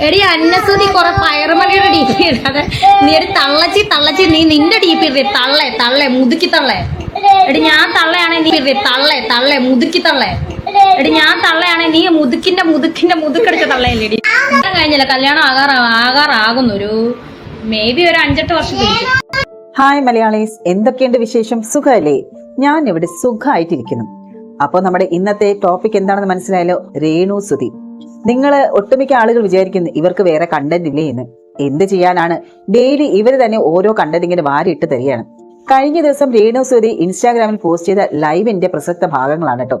എടി അന്നസൂതി കൊറേ പയറുമണിയുടെ D P ഇടാതെ. നീ ഒരു തള്ളച്ചി തള്ളച്ചി നീ നിന്റെ ഡി പി ഇടേ തള്ളേ തള്ളേ മുതുക്കി തള്ളേ. എടി ഞാൻ തള്ളയാണെ നീ ഇടേ തള്ളേ തള്ളേ മുതുക്കി തള്ളേ. എടി ഞാൻ തള്ളയാണെ നീ മുതുക്കിന്റെ മുതുക്കിന്റെ മുതുക്കെടുത്ത തള്ളയല്ലേ എടി. കഴിഞ്ഞില്ല. കല്യാണം ആകാറ ആകാറാകുന്നു ഒരു മേ ബി ഒരു അഞ്ചെട്ട് വർഷം കഴിഞ്ഞു ഹായ് മലയാളീസ്. എന്തൊക്കെയുണ്ട് വിശേഷം? സുഖമല്ലേ? ഞാൻ ഇവിടെ സുഖമായിട്ടിരിക്കുന്നു. അപ്പോൾ നമ്മുടെ ഇന്നത്തെ ടോപ്പിക് എന്താണെന്ന് മനസ്സിലായാലോ രേണു സുതി നിങ്ങൾ ഒട്ടുമിക്ക ആളുകൾ വിചാരിക്കുന്നു ഇവർക്ക് വേറെ കണ്ടന്റ് ഇല്ലേ എന്ന്. എന്ത് ചെയ്യാനാണ്? ഡെയിലി ഇവർ തന്നെ ഓരോ കണ്ടന്റ് ഇങ്ങനെ വാരിയിട്ട് തരികയാണ്. കഴിഞ്ഞ ദിവസം രേണു സൂരി ഇൻസ്റ്റാഗ്രാമിൽ പോസ്റ്റ് ചെയ്ത ലൈവിന്റെ പ്രസക്ത ഭാഗങ്ങളാണ് കേട്ടോ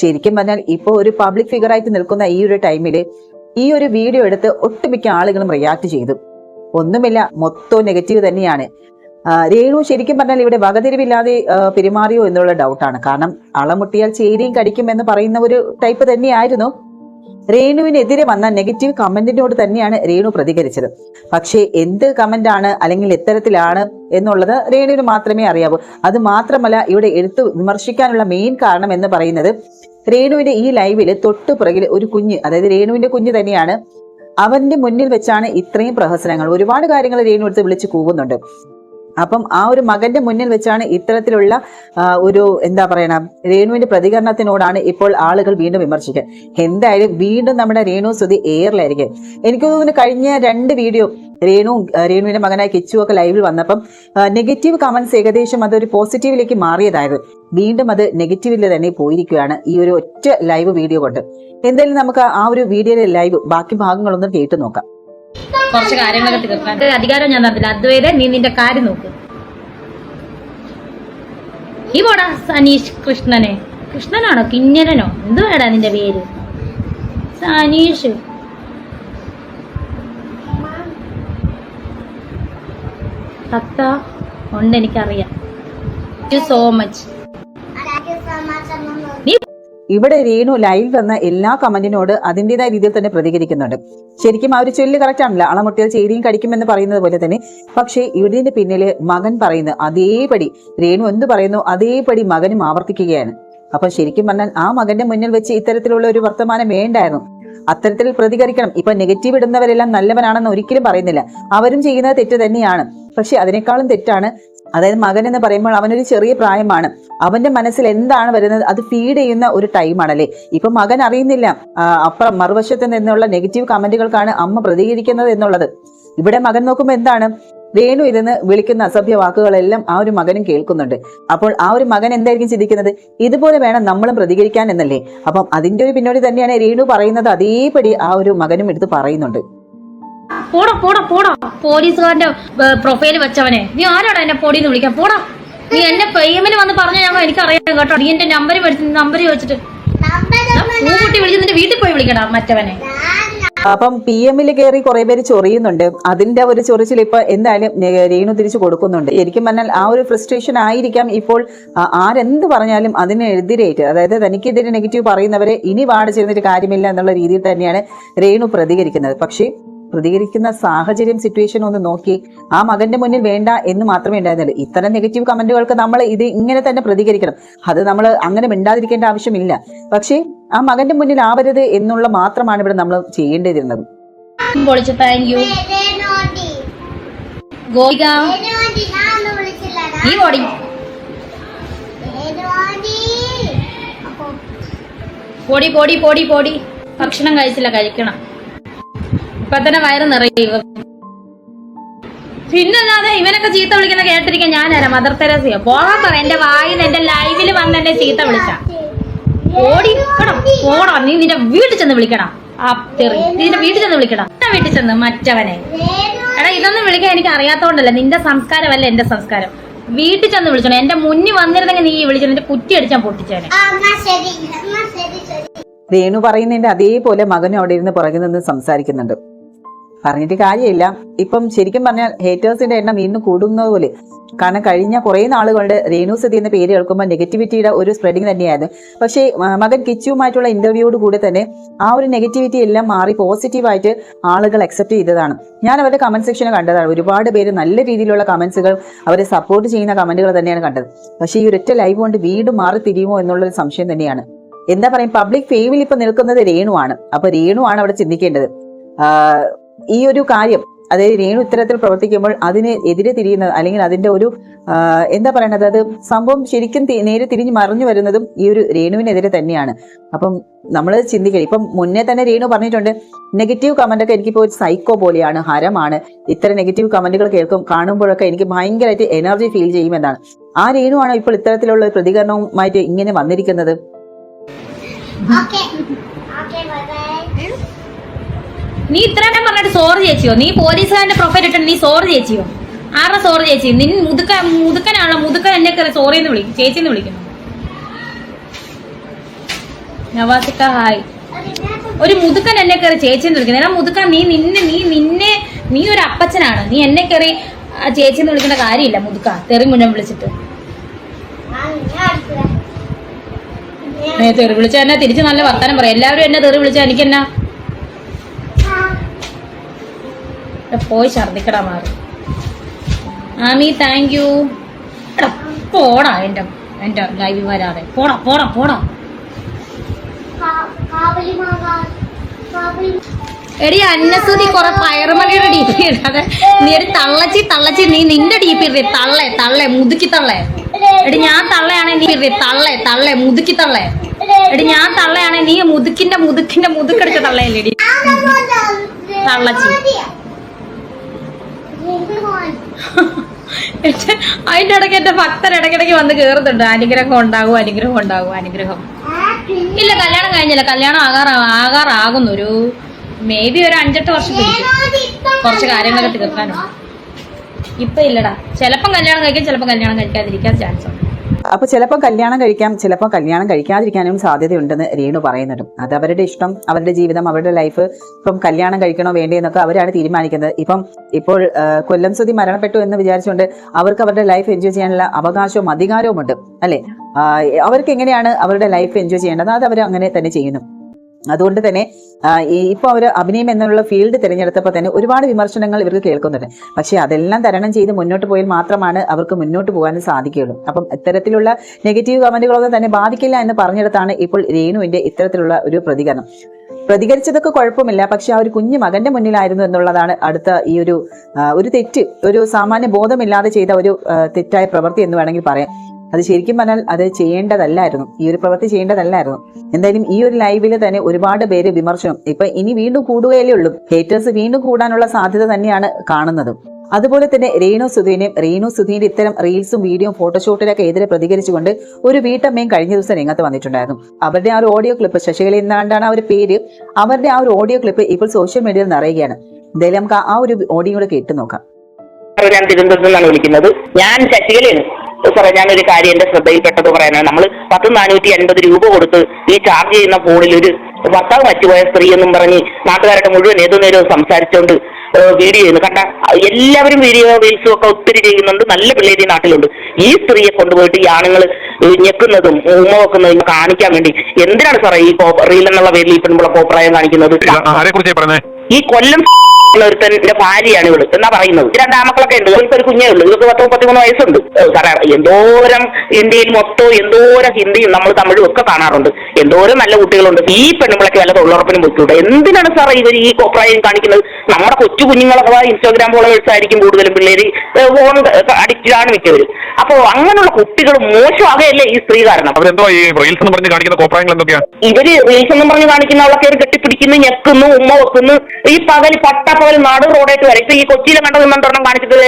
ശരിക്കും പറഞ്ഞാൽ ഇപ്പോൾ ഒരു പബ്ലിക് ഫിഗർ ആയിട്ട് നിൽക്കുന്ന ഈ ഒരു ടൈമിൽ ഈ ഒരു വീഡിയോ എടുത്ത് ഒട്ടുമിക്ക ആളുകളും റിയാക്ട് ചെയ്തു. ഒന്നുമില്ല മൊത്തം നെഗറ്റീവ് തന്നെയാണ്. രേണു ശരിക്കും പറഞ്ഞാൽ ഇവിടെ വകതിരിവില്ലാതെ പെരുമാറിയോ എന്നുള്ള ഡൗട്ടാണ് കാരണം അളമുട്ടിയാൽ ചേരിയും കടിക്കും എന്ന് പറയുന്ന ഒരു ടൈപ്പ് തന്നെയായിരുന്നു. രേണുവിനെതിരെ വന്ന നെഗറ്റീവ് കമന്റിനോട് തന്നെയാണ് രേണു പ്രതികരിച്ചത്. പക്ഷേ എന്ത് കമന്റാണ് അല്ലെങ്കിൽ എത്തരത്തിലാണ് എന്നുള്ളത് രേണുവിന് മാത്രമേ അറിയാവൂ. അത് മാത്രമല്ല ഇവിടെ എടുത്തു വിമർശിക്കാനുള്ള മെയിൻ കാരണം എന്ന് പറയുന്നത് രേണുവിന്റെ ഈ ലൈവിൽ തൊട്ടു പുറകിൽ ഒരു കുഞ്ഞ് അതായത് രേണുവിന്റെ കുഞ്ഞ് തന്നെയാണ് അവന്റെ മുന്നിൽ വെച്ചാണ് ഇത്രയും പ്രഹസനങ്ങൾ. ഒരുപാട് കാര്യങ്ങൾ രേണു എടുത്ത് വിളിച്ച് കൂവുന്നുണ്ട്. അപ്പം ആ ഒരു മകന്റെ മുന്നിൽ വെച്ചാണ് ഇത്തരത്തിലുള്ള ഒരു എന്താ പറയണ രേണുവിന്റെ പ്രതികരണത്തിനോടാണ് ഇപ്പോൾ ആളുകൾ വീണ്ടും വിമർശിക്കുക എന്തായാലും വീണ്ടും നമ്മുടെ രേണു സ്തുതി എയറിലായിരിക്കും. എനിക്ക് തോന്നുന്നു കഴിഞ്ഞ രണ്ട് വീഡിയോ രേണു രേണുവിന്റെ മകനായ കിച്ചു ഒക്കെ ലൈവിൽ വന്നപ്പം നെഗറ്റീവ് കമന്റ്സ് ഏകദേശം അതൊരു പോസിറ്റീവിലേക്ക് മാറിയതായിരുന്നു. വീണ്ടും അത് നെഗറ്റീവിൽ തന്നെ പോയിരിക്കുകയാണ് ഈ ഒരു ഒറ്റ ലൈവ് വീഡിയോ കൊണ്ട്. എന്തായാലും നമുക്ക് ആ ഒരു വീഡിയോയിലെ ലൈവ് ബാക്കി ഭാഗങ്ങളൊന്നും കേട്ടു നോക്കാം. കുറച്ച് കാര്യങ്ങളൊക്കെ തീർക്കാൻ. അധികാരം ഞാൻ തന്നില്ല. അതുവരെ നീ നിന്റെ കാര്യം നോക്ക്. ഈ പോടാ സനീഷ് കൃഷ്ണനെ. കൃഷ്ണനാണോ? കിഞ്ഞരനോ? വേടാ നിന്റെ പേര്? സനീഷ്. തത്ത ഉണ്ട് എനിക്കറിയാം സോ മച്ച് നീ ഇവിടെ രേണു ലൈവ് വന്ന എല്ലാ കമന്റിനോട് അതിന്റെതായ രീതിയിൽ തന്നെ പ്രതികരിക്കുന്നുണ്ട്. ശരിക്കും ആ ഒരു ചൊല്ല് കറക്റ്റ് ആണല്ലോ. അളമുട്ടിയാൽ ചേരിയും കടിക്കുമെന്ന് പറയുന്നത് പോലെ തന്നെ. പക്ഷേ ഇതിന്റെ പിന്നിൽ മകൻ പറയുന്നു അതേപടി രേണു എന്ത് പറയുന്നു അതേപടി മകനും ആവർത്തിക്കുകയാണ്. അപ്പൊ ശരിക്കും പറഞ്ഞാൽ ആ മകന്റെ മുന്നിൽ വെച്ച് ഇത്തരത്തിലുള്ള ഒരു വർത്തമാനം വേണ്ടായിരുന്നു. അത്തരത്തിൽ പ്രതികരിക്കണം. ഇപ്പൊ നെഗറ്റീവ് ഇടുന്നവരെല്ലാം നല്ലവനാണെന്ന് ഒരിക്കലും പറയുന്നില്ല. അവരും ചെയ്യുന്നത് തെറ്റ് തന്നെയാണ്. പക്ഷെ അതിനേക്കാളും തെറ്റാണ് അതായത് മകൻ എന്ന് പറയുമ്പോൾ അവനൊരു ചെറിയ പ്രായമാണ്. അവന്റെ മനസ്സിൽ എന്താണ് വരുന്നത്? അത് ഫീഡ് ചെയ്യുന്ന ഒരു ടൈമാണല്ലേ ഇപ്പൊ മകൻ അറിയുന്നില്ല. അപ്പുറം മറുവശത്ത് നിന്നുള്ള നെഗറ്റീവ് കമന്റുകൾക്കാണ് അമ്മ പ്രതികരിക്കുന്നത് എന്നുള്ളത്. ഇവിടെ മകൻ നോക്കുമ്പോൾ എന്താണ്? വേണു ഇരുന്ന് വിളിക്കുന്ന അസഭ്യ വാക്കുകളെല്ലാം ആ ഒരു മകനും കേൾക്കുന്നുണ്ട്. അപ്പോൾ ആ ഒരു മകൻ എന്തായിരിക്കും ചിന്തിക്കുന്നത്? ഇതുപോലെ വേണം നമ്മളും പ്രതികരിക്കാൻ എന്നല്ലേ? അപ്പം അതിന്റെ ഒരു പിന്നോടി തന്നെയാണ് രേണു പറയുന്നത്. അതേപടി ആ ഒരു മകനും എടുത്ത് പറയുന്നുണ്ട്. പോടാ പോടാ പോടാ. പോലീസുകാരന്റെ പ്രൊഫൈൽ വെച്ചവനെ. നീ ആരാടാ എന്നെ പൊടിന്ന് വിളിക്കാൻ? പോടാ. നീ എന്നെ പേയ്മെന്റ് വന്ന് പറഞ്ഞ ഞങ്ങൾ എനിക്കറിയാം കേട്ടോ. നീ എന്റെ നമ്പർ മേടിച്ച് നമ്പർ ചോദിച്ചിട്ട്. പൂക്കുട്ടി വിളിച്ച് നിന്റെ വീട്ടിൽ പോയി വിളിക്കടാ മറ്റവനെ. അപ്പം പി എമ്മിൽ കയറി കുറെ പേര് ചൊറിയുന്നുണ്ട്. അതിന്റെ ഒരു ചൊറിച്ചിൽ ഇപ്പൊ എന്തായാലും രേണു തിരിച്ചു കൊടുക്കുന്നുണ്ട്. ശരിക്കും പറഞ്ഞാൽ ആ ഒരു ഫ്രസ്ട്രേഷൻ ആയിരിക്കാം ഇപ്പോൾ ആരെന്ത് പറഞ്ഞാലും അതിനെതിരേറ്റ് അതായത് തനിക്കെതിരെ നെഗറ്റീവ് പറയുന്നവരെ ഇനി വാട് ചെയ്യുന്നൊരു കാര്യമില്ല എന്നുള്ള രീതിയിൽ തന്നെയാണ് രേണു പ്രതികരിക്കുന്നത്. പക്ഷേ പ്രതികരിക്കുന്ന സാഹചര്യം സിറ്റുവേഷൻ ഒന്ന് നോക്കി. ആ മകന്റെ മുന്നിൽ വേണ്ട എന്ന് മാത്രമേ ഉണ്ടായിരുന്നുള്ളൂ. ഇത്തരം നെഗറ്റീവ് കമന്റുകൾക്ക് നമ്മൾ ഇത് ഇങ്ങനെ തന്നെ പ്രതികരിക്കണം. അത് നമ്മൾ അങ്ങനെ മിണ്ടാതിരിക്കേണ്ട ആവശ്യമില്ല. പക്ഷേ ആ മകന്റെ മുന്നിൽ ആവരുത് എന്നുള്ള മാത്രമാണ് ഇവിടെ നമ്മൾ ചെയ്യേണ്ടിയിരുന്നത്. പൊടി പൊടി പൊടി പൊടി. ഭക്ഷണം കഴിച്ചില്ല കഴിക്കണം. ഇപ്പൊ തന്നെ വയറ് നിറയും. പിന്നല്ലാതെ ഇവനൊക്കെ ചീത്ത വിളിക്കുന്ന കേട്ടിരിക്കാൻ ഞാനല്ല മദർ തെരേസയോ പോകാൻ പറ എന്റെ വായിൽ എന്റെ ലൈവിൽ വന്ന് എന്നെ ചീത്ത വിളിച്ച. ഓടി ഓടാ പോടാ നീ നിന്റെ വീട്ടിൽ ചെന്ന് വിളിക്കണം. ആ തെറി. നിന്റെ വീട്ടിൽ ചെന്ന് വിളിക്കണം. എന്റെ വീട്ടിൽ ചെന്ന് മറ്റവനെ. എടാ ഇതൊന്നും വിളിക്കാൻ എനിക്ക് അറിയാത്തോണ്ടല്ല. നിന്റെ സംസ്കാരമല്ല എന്റെ സംസ്കാരം. വീട്ടിൽ ചെന്ന് വിളിച്ചോ എന്റെ മുന്നിൽ വന്നിരുന്നെങ്കിൽ നീ വിളിച്ചു എന്റെ കുറ്റി അടിച്ചാൻ പൊട്ടിച്ചേനെ. രേണു പറയുന്നതിന്റെ അതേപോലെ മകനും അവിടെ ഇരുന്ന് പുറകിൽ നിന്ന് സംസാരിക്കുന്നുണ്ട്. പറഞ്ഞിട്ട് കാര്യമില്ല. ഇപ്പം ശരിക്കും പറഞ്ഞാൽ ഹേറ്റേഴ്സിന്റെ എണ്ണം വീണ്ടും കൂടുന്നത് പോലെ. കാരണം കഴിഞ്ഞ കുറേ നാളുകളുടെ രേണു സതി എന്ന പേര് കേൾക്കുമ്പോൾ നെഗറ്റിവിറ്റിയുടെ ഒരു സ്പ്രെഡിങ് തന്നെയായിരുന്നു. പക്ഷേ മകൻ കിച്ചുവുമായിട്ടുള്ള ഇന്റർവ്യൂയോട് കൂടെ തന്നെ ആ ഒരു നെഗറ്റിവിറ്റി എല്ലാം മാറി പോസിറ്റീവായിട്ട് ആളുകൾ അക്സെപ്റ്റ് ചെയ്തതാണ്. ഞാൻ അവരുടെ കമന്റ് സെക്ഷൻ കണ്ടതാണ്. ഒരുപാട് പേര് നല്ല രീതിയിലുള്ള കമന്റ്സുകൾ അവരെ സപ്പോർട്ട് ചെയ്യുന്ന കമന്റുകൾ തന്നെയാണ് കണ്ടത്. പക്ഷേ ഈ ഒരൊറ്റ ലൈവ് കൊണ്ട് വീണ്ടും മാറി തിരിയുമോ എന്നുള്ള ഒരു സംശയം തന്നെയാണ്. എന്താ പറയും പബ്ലിക് ഫെയിമിൽ ഇപ്പൊ നിൽക്കുന്നത് രേണു ആണ് അപ്പൊ രേണു ആണ് അവിടെ ചിന്തിക്കേണ്ടത്. ഈ ഒരു കാര്യം അതായത് രേണു ഇത്തരത്തിൽ പ്രവർത്തിക്കുമ്പോൾ അതിന് എതിരെ തിരിയുന്നത് അല്ലെങ്കിൽ അതിന്റെ ഒരു എന്താ പറയണത് അത് സംഭവം ശരിക്കും നേരെ തിരിഞ്ഞ് മറിഞ്ഞു വരുന്നതും ഈ ഒരു രേണുവിനെതിരെ തന്നെയാണ്. അപ്പം നമ്മൾ ചിന്തിക്കണം ഇപ്പം മുന്നേ തന്നെ രേണു പറഞ്ഞിട്ടുണ്ട് നെഗറ്റീവ് കമന്റ് ഒക്കെ എനിക്കിപ്പോൾ ഒരു സൈക്കോ പോലെയാണ് ഹരമാണ്. ഇത്തരം നെഗറ്റീവ് കമന്റുകൾ കേൾക്കും കാണുമ്പോഴൊക്കെ എനിക്ക് ഭയങ്കരമായിട്ട് എനർജി ഫീൽ ചെയ്യുമെന്നാണ് ആ രേണുവാണോ ഇപ്പോൾ ഇത്തരത്തിലുള്ള പ്രതികരണവുമായിട്ട് ഇങ്ങനെ വന്നിരിക്കുന്നത്? നീ ഇത്രയും പറഞ്ഞിട്ട് സോറി ചേച്ചിയോ നീ പോലീസുകാരന്റെ പ്രൊഫൈൽ ഇട്ടിട്ട് നീ സോറി ചേച്ചിയോ ആരുടെ സോറി ചേച്ചി നിൻ മുതുക്ക മുതുക്കനാണോ മുതുക്കൻ എന്നെ കയറി സോറി എന്ന് വിളിക്കും ചേച്ചി എന്ന് വിളിക്കുന്നു നവാസിക്ക ഹായ് ഒരു മുതുക്കൻ എന്നെ കയറി ചേച്ചി എന്ന് വിളിക്കുന്നത് എടാ മുതുക്കൻ നീ നിന്നെ നീ നിന്നെ നീ ഒരു അപ്പച്ചനാണ്. നീ എന്നെ കയറി ചേച്ചി എന്ന് വിളിക്കേണ്ട കാര്യമില്ല മുതുക്ക. തെറി മുന്നേ വിളിച്ചിട്ട്. തെറി വിളിച്ച എന്നെ തിരിച്ച് നല്ല വർത്താനം പറയാം. എല്ലാവരും എന്നെ തെറി വിളിച്ചാൽ എനിക്കെന്നാ എടാ, പോയി ഛർദിക്കടാ മാറി. ആമി താങ്ക് യു എടാ പോടാ എന്റെ എന്റെ ലൈവ് വരാതെ. പോടാ പോടാ പോടാ. എടി അന്നസുതി കുറെ പയറുമണിയുടെ ഡി പി ഇടാതെ. നീ ഒരു തള്ളച്ചി തള്ളച്ചി നീ നിന്റെ ഡി പി ഇടേ തള്ളേ തള്ളേ മുതുക്കി തള്ളേ. എടി ഞാൻ തള്ളയാണെ നീ ഇടേ തള്ളേ തള്ളേ മുതുക്കി തള്ളേ. എടി ഞാൻ തള്ളയാണെ നീ മുതുക്കിന്റെ മുതുക്കിന്റെ മുതുക്കെടുത്ത് തള്ളയല്ലേ ഡി തള്ളച്ചി എന്റെ- അതിന്റെ ഇടയ്ക്ക് എന്റെ ഭക്തർ ഇടയ്ക്കിടയ്ക്ക് വന്ന് കേറുന്നുണ്ട്. അനുഗ്രഹം ഉണ്ടാകും അനുഗ്രഹം ഉണ്ടാകും അനുഗ്രഹം. ഇല്ല കല്യാണം കഴിഞ്ഞില്ല. കല്യാണം ആകാറ ആകാറാകുന്നു. ഒരു മേ ബി ഒരു അഞ്ചെട്ട് വർഷത്തിൽ കുറച്ച് കാര്യങ്ങളൊക്കെ തീർക്കാനുണ്ട്. ഇപ്പൊ ഇല്ലടാ. ചിലപ്പം കല്യാണം കഴിക്കാം ചിലപ്പം കല്യാണം കഴിക്കാതിരിക്കാൻ ചാൻസ് ഉണ്ട്. അപ്പൊ ചിലപ്പോൾ കല്യാണം കഴിക്കാം ചിലപ്പോൾ കല്യാണം കഴിക്കാതിരിക്കാനും സാധ്യതയുണ്ടെന്ന് രേണു പറയുന്നുണ്ട്. അത് അവരുടെ ഇഷ്ടം അവരുടെ ജീവിതം അവരുടെ ലൈഫ് ഇപ്പം കല്യാണം കഴിക്കണോ വേണ്ടേ എന്നൊക്കെ അവരാണ് തീരുമാനിക്കുന്നത്. ഇപ്പം ഇപ്പോൾ കൊല്ലം സുതി മരണപ്പെട്ടു എന്ന് വിചാരിച്ചുകൊണ്ട് അവർക്ക് അവരുടെ ലൈഫ് എൻജോയ് ചെയ്യാനുള്ള അവകാശവും അധികാരവും ഉണ്ട് അല്ലെ അവർക്ക് എങ്ങനെയാണ് അവരുടെ ലൈഫ് എൻജോയ് ചെയ്യേണ്ടത്? അത് അവർ അങ്ങനെ തന്നെ ചെയ്യുന്നു. അതുകൊണ്ട് തന്നെ ഇപ്പോൾ അവർ അഭിനയം എന്നുള്ള ഫീൽഡ് തിരഞ്ഞെടുത്തപ്പോൾ തന്നെ ഒരുപാട് വിമർശനങ്ങൾ ഇവർക്ക് കേൾക്കുന്നുണ്ട്. പക്ഷേ അതെല്ലാം തരണം ചെയ്ത് മുന്നോട്ട് പോയാൽ മാത്രമാണ് അവർക്ക് മുന്നോട്ട് പോകാൻ സാധിക്കുകയുള്ളൂ. അപ്പം ഇത്തരത്തിലുള്ള നെഗറ്റീവ് കമന്റുകളൊന്നും തന്നെ ബാധിക്കില്ല എന്ന് പറഞ്ഞെടുത്താണ് ഇപ്പോൾ രേണുവിന്റെ ഇത്തരത്തിലുള്ള ഒരു പ്രതികരണം. പ്രതികരിച്ചതൊക്കെ കുഴപ്പമില്ല. പക്ഷെ ആ ഒരു കുഞ്ഞു മകന്റെ മുന്നിലായിരുന്നു എന്നുള്ളതാണ് അടുത്ത ഈ ഒരു ഒരു തെറ്റ് ഒരു സാമാന്യ ബോധമില്ലാതെ ചെയ്ത ഒരു തെറ്റായ പ്രവൃത്തി എന്ന് വേണമെങ്കിൽ പറയാം. അത് ശരിക്കും പറഞ്ഞാൽ അത് ചെയ്യേണ്ടതല്ലായിരുന്നു. ഈ ഒരു പ്രവൃത്തി ചെയ്യേണ്ടതല്ലായിരുന്നു. എന്തായാലും ഈ ഒരു ലൈവിൽ തന്നെ ഒരുപാട് പേര് വിമർശനം. ഇപ്പൊ ഇനി വീണ്ടും കൂടുകയല്ലേ ഉള്ളൂ. ഹേറ്റേഴ്സ് വീണ്ടും കൂടാനുള്ള സാധ്യത തന്നെയാണ് കാണുന്നത്. അതുപോലെ തന്നെ രേണു സുധീനെയും രേണു സുധീന്റെ ഇത്തരം റീൽസും വീഡിയോയും ഫോട്ടോഷൂട്ടിലൊക്കെ എതിരെ പ്രതികരിച്ചുകൊണ്ട് ഒരു വീട്ടമ്മയും കഴിഞ്ഞ ദിവസം രംഗത്ത് വന്നിട്ടുണ്ടായിരുന്നു. അവരുടെ ആ ഒരു ഓഡിയോ ക്ലിപ്പ് ശശികല എന്നാണ്ടാണ് ആ പേര്. അവരുടെ ആ ഒരു ഓഡിയോ ക്ലിപ്പ് ഇപ്പോൾ സോഷ്യൽ മീഡിയയിൽ നിറയുകയാണ്. എന്തായാലും നമുക്ക് ആ ഒരു ഓഡിയോ കൂടെ കേട്ട് നോക്കാം. ഞാൻ തിരുവനന്തപുരത്ത് നിന്നാണ് വിളിക്കുന്നത്. ഞാൻ ശശികലയാണ്. സാറേ ഞാനൊരു കാര്യം എന്റെ ശ്രദ്ധയിൽപ്പെട്ടത് പറയാനാണ്. നമ്മൾ പത്ത് നാനൂറ്റി അൻപത് രൂപ കൊടുത്ത് ഈ ചാർജ് ചെയ്യുന്ന ഫോണിൽ ഒരു ഭർത്താവ് മറ്റുപോയ സ്ത്രീ എന്നും പറഞ്ഞ് നാട്ടുകാരുടെ മുഴുവൻ ഏതു നേരവും സംസാരിച്ചുകൊണ്ട് വീഡിയോ ചെയ്യുന്നു. കണ്ട എല്ലാവരും വീഡിയോ റീൽസും ഒക്കെ ഒത്തിരി ചെയ്യുന്നുണ്ട്. നല്ല പിള്ളേർ ഈ നാട്ടിലുണ്ട്. ഈ സ്ത്രീയെ കൊണ്ടുപോയിട്ട് ഈ ആണുങ്ങൾ ഞെക്കുന്നതും ഉമ്മ വെക്കുന്നതും കാണിക്കാൻ വേണ്ടി എന്തിനാണ് സാറേ ഈ റീൽ എന്നുള്ള പേരിൽ ഈ പെൺപിള്ള കോപ്രായം കാണിക്കുന്നത്? ഈ കൊല്ലം ഒരുത്തന്റെ ഭാര്യയാണ് ഇവൾ. എന്നാ പറയുന്നത്? ഈ രണ്ട് ആമക്കളൊക്കെ ഉണ്ട്. ഇവർക്ക് ഒരു കുഞ്ഞേ ഉള്ളൂ. ഇവർക്ക് പത്ത് മുപ്പത്തിമൂന്ന് വയസ്സുണ്ട്. സാറേ എന്തോരം ഇന്ത്യയിൽ മൊത്തം എന്തോരം ഹിന്ദിയും നമ്മൾ തമിഴും ഒക്കെ കാണാറുണ്ട്. എന്തോരം നല്ല കുട്ടികളുണ്ട്. ഈ പെണ്ണുമ്പളൊക്കെ വല്ല തൊഴിലുറപ്പിനും ബുദ്ധിമുട്ട് എന്തിനാണ് സാറേ ഇവർ ഈ കോപ്രായം കാണിക്കുന്നത്? നമ്മുടെ കൊച്ചു കുഞ്ഞുങ്ങളൊക്കെ ഇൻസ്റ്റാഗ്രാം ഫോളോവേഴ്സ് ആയിരിക്കും കൂടുതലും പിള്ളേര് ഫോൺ അഡിക്റ്റഡ് ആണ് മിക്കവരും. അപ്പോൾ അങ്ങനെയുള്ള കുട്ടികൾ മോശമാകെയല്ലേ ഈ സ്ത്രീ കാരണം? അവരെന്തോ ഈ റീൽസ് എന്ന് പറഞ്ഞ് കാണിക്കുന്ന കോപ്രായങ്ങൾ ഇവർ റീൽസ് എന്നും പറഞ്ഞ് കാണിക്കുന്നവളൊക്കെ ഒരു കെട്ടിപ്പിടിക്കുന്നു ഞെക്കുന്നു ഉമ്മ വെക്കുന്നു. ഈ പകൽ പട്ട പകൽ നാട് റോഡായിട്ട് വരെ. ഇപ്പൊ ഈ കൊച്ചിയിലെ കണ്ട വിമാനത്താവളം കാണിച്ചിട്ട്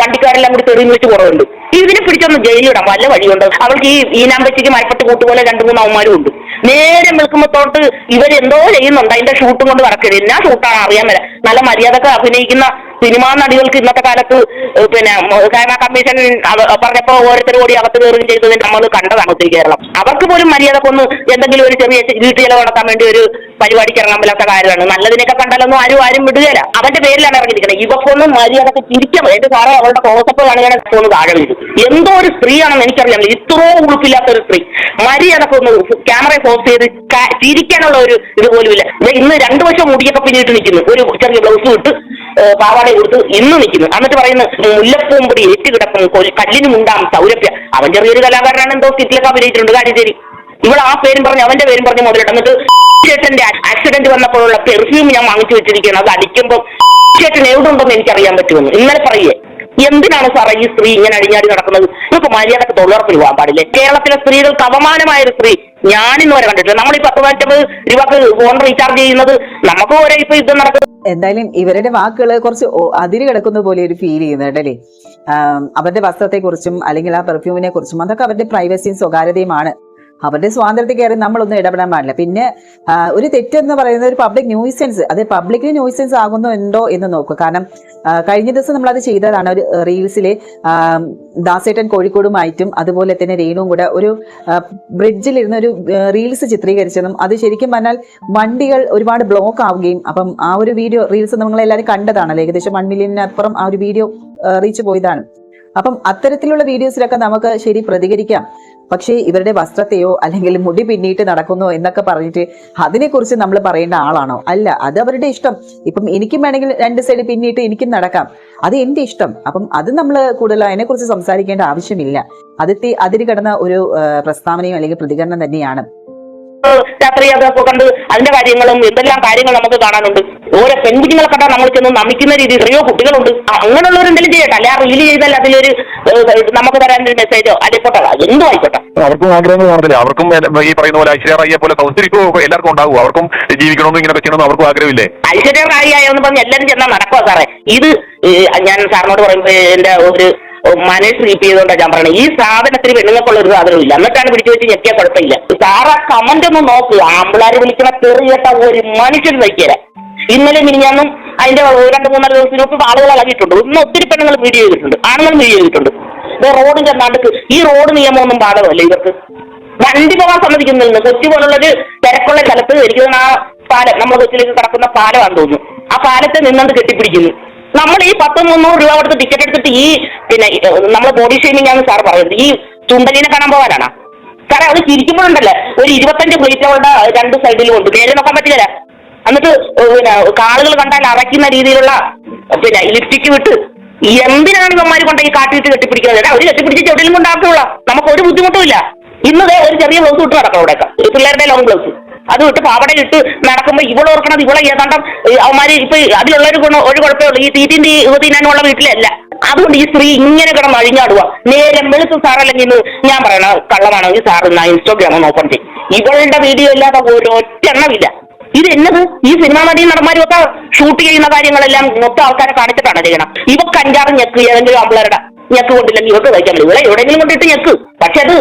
വണ്ടിക്കാരെല്ലാം കൂടി തെറി വിളിച്ച് കുറവുണ്ട്. ഇതിനെ പിടിച്ചൊന്ന് ജയിലിടാം വല്ല വഴിയുണ്ട്? അവൾക്ക് ഈ ഈനാമ്പച്ചിക്ക് മരപ്പെട്ട് കൂട്ടുപോലെ രണ്ടു മൂന്ന് അവന്മാരും ഉണ്ട്. നേരെ വിൽക്കുമ്പോത്തോട്ട് ഇവരെന്തോ ചെയ്യുന്നുണ്ട്. അതിന്റെ ഷൂട്ടും കൊണ്ട് നടക്കരുത്. എന്നാ ഷൂട്ടാണ് അറിയാൻ വരാം നല്ല മര്യാദയ്ക്ക് അഭിനയിക്കുന്ന സിനിമാ നടികൾക്ക് ഇന്നത്തെ കാലത്ത് പിന്നെ കേരള കമ്മീഷൻ പറഞ്ഞപ്പോ ഓരോരുത്തർ കൂടി അകത്ത് കയറുകയും ചെയ്തത് നമ്മൾ കണ്ടതാണ് ഒത്തിരി കേരളം. അവർക്ക് പോലും മര്യാദക്കൊന്ന് എന്തെങ്കിലും ഒരു ചെറിയ വീട്ടു ചെലവ് നടത്താൻ വേണ്ടി ഒരു പരിപാടിക്ക് ഇറങ്ങാൻ പറ്റാത്ത കാര്യമാണ്. നല്ലതിനൊക്കെ കണ്ടാലൊന്നും ആരും ആരും വിടുകയില്ല അവന്റെ പേരിലാണ് ഇറങ്ങിയിരിക്കുന്നത് ഇവക്കൊന്നും മര്യാദയ്ക്ക് തിരിക്കാൻ എന്റെ സാറേ അവളുടെ കോസപ്പ് കാണുകയാണ് ഒന്ന് താഴെ എന്തോ ഒരു സ്ത്രീയാണെന്ന് എനിക്കറിയാം. ഇത്രയും ഉളുപ്പില്ലാത്ത ഒരു സ്ത്രീ. മര്യാദക്കൊന്ന് ക്യാമറയെ ഫോക്കസ് ചെയ്ത് ചിരിക്കാനുള്ള ഒരു ഇത് പോലും ഇല്ല. ഇന്ന് രണ്ടു വർഷം മുടിയൊക്കെ പിന്നിട്ട് നിൽക്കുന്നു ഒരു ചെറിയ ബ്ലൗസ് ഇട്ട് പാവാട കൊടുത്ത് ഇന്ന് നിൽക്കുന്നു എന്നിട്ട് പറയുന്നു മുല്ലപ്പൂമ്പടി ഏറ്റുകിടക്കും കൊൽ- കല്ലിനും മുണ്ടാം സൗരഭ്യ. അവൻ ചെറിയൊരു കലാകാരനാണ് എന്തോ സ്റ്റിറ്റിലൊക്കെ അഭിനയിച്ചിട്ടുണ്ട്. കാര്യം ശരി. ഇവിടെ ആ പേരും പറഞ്ഞ് അവന്റെ പേരും പറഞ്ഞ് മുതലിട്ട് എന്നിട്ട് ചേട്ടന്റെ ആക്സിഡന്റ് വന്നപ്പോഴുള്ള പെർഫ്യൂം ഞാൻ വാങ്ങിച്ചു വെച്ചിരിക്കുകയാണ്. അത് അടിക്കുമ്പോൾ ചേട്ടൻ എവിടെ ഉണ്ടെന്ന് എനിക്കറിയാൻ പറ്റുമെന്ന്. ഇന്നലെ പറയേ. എന്തിനാണ് സാറേ ഈ സ്ത്രീ ഇങ്ങനെ അടിഞ്ഞാടി നടക്കുന്നത്? നിങ്ങൾക്ക് മര്യാദയ്ക്ക് തൊഴിലുറപ്പിൽ പോകാൻ പാടില്ലേ? കേരളത്തിലെ സ്ത്രീകൾക്ക് അപമാനമായ ഒരു സ്ത്രീ ഞാനിന്ന് വരെ കണ്ടിട്ടില്ല. നമ്മൾ ഈ പത്ത് പത്തൊമ്പത് രൂപക്ക് ഫോൺ റീചാർജ് ചെയ്യുന്നത് നമുക്ക് ഒരേ ഇപ്പൊ യുദ്ധം നടക്കുന്നത് എന്തായാലും ഇവരുടെ വാക്കുകൾ കുറച്ച് അതിര് കിടക്കുന്ന പോലെ ഒരു ഫീൽ ചെയ്യുന്നുണ്ട് അല്ലേ അവരുടെ വസ്ത്രത്തെക്കുറിച്ചും അല്ലെങ്കിൽ ആ പെർഫ്യൂമിനെ കുറിച്ചും അതൊക്കെ അവരുടെ പ്രൈവസിയും സ്വകാര്യതയുമാണ് അവരുടെ സ്വാതന്ത്ര്യത്തിൽ കയറി നമ്മളൊന്നും ഇടപെടാൻ പാടില്ല. പിന്നെ ഒരു തെറ്റെന്ന് പറയുന്നത് ഒരു പബ്ലിക് ന്യൂസൻസ് അത് പബ്ലിക് ന്യൂസൻസ് ആകുന്നു ഉണ്ടോ എന്ന് നോക്കുക. കാരണം കഴിഞ്ഞ ദിവസം നമ്മൾ അത് ചെയ്തതാണ്. ഒരു റീൽസിലെ ദാസേട്ടൻ കോഴിക്കോടുമായിട്ടും അതുപോലെ തന്നെ രേണുവും കൂടെ ഒരു ബ്രിഡ്ജിലിരുന്ന് ഒരു റീൽസ് ചിത്രീകരിച്ചതും അത് ശരിക്കും പറഞ്ഞാൽ വണ്ടികൾ ഒരുപാട് ബ്ലോക്ക് ആവുകയും അപ്പം ആ ഒരു വീഡിയോ റീൽസ് നമ്മളെല്ലാവരും കണ്ടതാണല്ലോ. ഏകദേശം വൺ മില്യണിനപ്പുറം ആ ഒരു വീഡിയോ റീച്ച് പോയതാണ്. അപ്പം അത്തരത്തിലുള്ള വീഡിയോസിലൊക്കെ നമുക്ക് ശരി പ്രതികരിക്കാം. പക്ഷേ ഇവരുടെ വസ്ത്രത്തെയോ അല്ലെങ്കിൽ മുടി പിന്നിയിട്ട് നടക്കുന്നോ എന്നൊക്കെ പറഞ്ഞിട്ട് അതിനെക്കുറിച്ച് നമ്മൾ പറയേണ്ട ആളാണോ? അല്ല അത് അവരുടെ ഇഷ്ടം. ഇപ്പം എനിക്കും വേണമെങ്കിൽ രണ്ട് സൈഡ് പിന്നിയിട്ട് എനിക്കും നടക്കാം. അത് എന്റെ ഇഷ്ടം. അപ്പം അത് നമ്മൾ കൂടുതൽ അതിനെക്കുറിച്ച് സംസാരിക്കേണ്ട ആവശ്യമില്ല. അതിർത്തി അതിര് കിടന്ന ഒരു പ്രസ്താവനയും അല്ലെങ്കിൽ പ്രതികരണം തന്നെയാണ്. രാത്രി അതൊക്കെ കണ്ട് അതിന്റെ കാര്യങ്ങളും എന്തെല്ലാം കാര്യങ്ങൾ നമുക്ക് കാണാനുണ്ട്. ഓരോ പെൺകുഞ്ഞുങ്ങളെ കണ്ടാൽ നമ്മൾ ചെന്ന് നമിക്കുന്ന രീതി എത്രയോ കുട്ടികളുണ്ട്. അങ്ങനെയുള്ളവർ അങ്ങനെയുള്ളവരെന്തെങ്കിലും ചെയ്യട്ടെ. അല്ലെ ആ റീൽ ചെയ്താൽ അതിലൊരു നമുക്ക് തരാൻ ഒരു മെസ്സേജോ ആയിക്കോട്ടെ. എന്തോ ആയിക്കോട്ടെ. അവർക്കും ആഗ്രഹങ്ങൾ കാണത്തില്ല അവർക്കും ഈ പറയുന്ന പോലെ ഐശ്വര്യ റായിയെ പോലെ സൗന്ദര്യവും എല്ലാവർക്കും ഉണ്ടാവും. അവർക്കും ജീവിക്കണമെന്നും ഇങ്ങനെ ചെയ്യണമെന്ന് അവർക്കും ആഗ്രഹമില്ലേ? ഐശ്വര്യ റായി ആയെന്ന് പറഞ്ഞ് എല്ലാവരും ചെന്നാൽ നടക്കുക സാറേ. ഇത് ഞാൻ സാറിനോട് പറയുമ്പോൾ എന്റെ ഒരു മനസ്സ് സ്ലീപ്പ് ചെയ്തുകൊണ്ടാണ് ഞാൻ പറയുന്നത് ഈ സാധനത്തിന് പെണ്ണുങ്ങൾക്കുള്ള ഒരു സാധനവും ഇല്ല. എന്നിട്ടാണ് പിടിച്ചു വെച്ച് ഞെക്കിയാൽ കുഴപ്പമില്ല. സാറ് കമന്റ് ഒന്ന് നോക്ക്. ആമ്പിളാര് വിളിക്കണ തെറിയട്ട ഒരു മനുഷ്യൻ വയ്ക്കല ഇന്നലെ മിനിഞ്ഞാന്നും അതിന്റെ രണ്ട് മൂന്നാൽ ദിവസത്തിനൊപ്പം ആളുകൾ ഇളകിയിട്ടുണ്ട് ഇന്ന് ഒത്തിരി പെണ്ണുങ്ങൾ വീഡിയോ ചെയ്തിട്ടുണ്ട്. ആണുങ്ങൾ വീഡിയോ ചെയ്തിട്ടുണ്ട്. ഇപ്പൊ റോഡിന്റെ ചെന്നാണ്ട് ഈ റോഡ് നിയമമൊന്നും ബാധകമല്ല ഇവർക്ക്? വണ്ടി പോകാൻ സമ്മതിക്കുന്നില്ല. കൊച്ചി പോലുള്ളൊരു തിരക്കുള്ള സ്ഥലത്ത് എനിക്ക് ആ പാലം നമ്മുടെ കൊച്ചിലേക്ക് കിടക്കുന്ന പാലമാണെന്ന് തോന്നുന്നു. ആ പാലത്തെ നിന്നത് കെട്ടിപ്പിടിക്കുന്നു. നമ്മൾ ഈ പത്ത് മുന്നൂറ് രൂപ കൊടുത്ത് ടിക്കറ്റ് എടുത്തിട്ട് ഈ പിന്നെ നമ്മൾ ബോഡി ഷേമിംഗ് ആണ് സാർ പറയുന്നത്. ഈ ചുണ്ടലിനെ കാണാൻ പോകാനാണ്? സാറേ അത് ചിരിക്കുമ്പോഴുണ്ടല്ലേ? ഒരു ഇരുപത്തഞ്ച് പ്ലേറ്റ് അവളുടെ രണ്ട് സൈഡിലും ഉണ്ട്. നേരെ നോക്കാൻ പറ്റില്ല. എന്നിട്ട് പിന്നെ കാളുകൾ കണ്ടാൽ അറയ്ക്കുന്ന രീതിയിലുള്ള പിന്നെ ലിപ്സ്റ്റിക്ക് വിട്ട് എന്തിനാണ് ഇവന്മാർ കൊണ്ട് ഈ കാട്ടിട്ട് കെട്ടിപ്പിടിക്കുന്നത്? ഒരു കെട്ടിപ്പിടിച്ച് എവിടെയും കൊണ്ടാക്കുള്ള നമുക്ക് ഒരു ബുദ്ധിമുട്ടും ഇല്ല. ഇന്നതേ ഒരു ചെറിയ ബ്ലൗസ് ഇട്ട് നടക്കാം അവിടെയൊക്കെ പിള്ളേരുടെ ലോങ് ബ്ലൗസ് അത് വിട്ട് പാവടെ ഇട്ട് നടക്കുമ്പോൾ ഇവൾ ഓർക്കണത് ഇവളെ ഏതാണ്ട് അവന്മാര് ഇപ്പൊ അതിലുള്ള ഒരു ഗുണം ഒരു കുഴപ്പമേ ഉള്ളൂ ഈ തീറ്റിന്റെ തിന്നാനുള്ള വീട്ടിലല്ല. അതുകൊണ്ട് ഈ സ്ത്രീ ഇങ്ങനെ കിടന്ന് അഴിഞ്ഞാടുക നേരം വെളുത്ത് സാറല്ലെങ്കിൽ ഞാൻ പറയണ കള്ളമാണെങ്കിൽ സാർ ഞാൻ ഇൻസ്റ്റാഗ്രാം നോക്കണം ചെയ്യും. ഇവളുടെ വീഡിയോ ഇല്ലാതെ ഒരൊറ്റ എണ്ണമില്ല ഇത് എന്നത് ഈ സിനിമാ നടിയും നടന്മാരും ഒക്കെ ഷൂട്ട് ചെയ്യുന്ന കാര്യങ്ങളെല്ലാം മൊത്തം ആൾക്കാരെ കാണിച്ചിട്ടാണ് ചെയ്യണം ഇവക്ക് അഞ്ചാറ് ഞെക്ക് ഏതെങ്കിലും ആമ്പിളരുടെ ഞെക്ക് കൊണ്ടില്ലെങ്കിൽ ഇവർക്ക് കഴിക്കാൻ പറ്റും ഇവിടെ എവിടെയെങ്കിലും കൊണ്ടിട്ട് ഞെക്ക്. പക്ഷെ